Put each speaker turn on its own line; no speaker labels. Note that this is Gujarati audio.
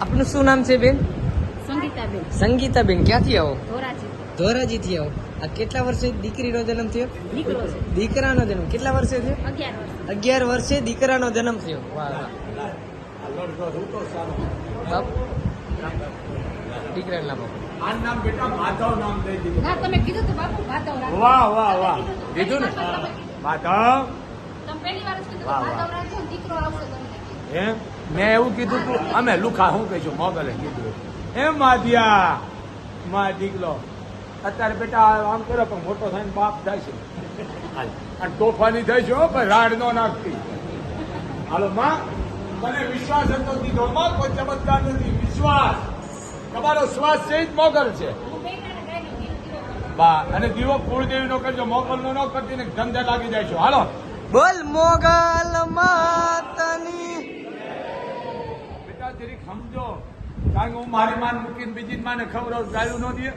આપનું શું નામ છે બેન?
સંગીતાબેન.
સંગીતાબેન ક્યાંથી આવો?
ધોરાજી.
ધોરાજીથી આવો. આ કેટલા વર્ષે દીકરીનો જન્મ થયો? દીકરાનો જન્મ. કેટલા વર્ષે થયો?
અગિયાર વર્ષે.
દીકરાનો જન્મ થયો. વાહ વાહ. બાપ. દીકરાના બાપ
આ નામ બેટા માધવ નામ દઈ દીધું.
ના તમે કીધું તો બાપુ ભાતવ
વાહ વાહ વાહ. કીધું ને? માધવ?
તમે પહેલી વાર કીધું
વાહ, વાહ.
ભાતવ રાખજો ને દીકરો આવશે તમને.
એમ? મેં એવું કીધું તું અમે લુખા હું કહીશું મોગલે કીધું. એમ માધ્યા? માં દીકલો અત્યારે બેટા આમ કરો પણ મોટો થઈને બાપ થાય છે. અને તોફાની થઈ છે પણ રાડ નો નાખતી. હાલો માં તને વિશ્વાસ હતો દીધો માં કોઈ ચમત્કાર નથી વિશ્વાસ. તમારો શ્વાસ છે જ મોગલ છે.
બે
અને દીવો કુળદેવી નો કરજો મોગલ નો ન કરતી ને ધંધે લાગી જાય છે. હાલો.
બોલ મોગલ માતની
બેટા જરીક સમજો. કારણ કે હું મારી માન મૂકીને બીજી માને ખબર ગાયું ન દે.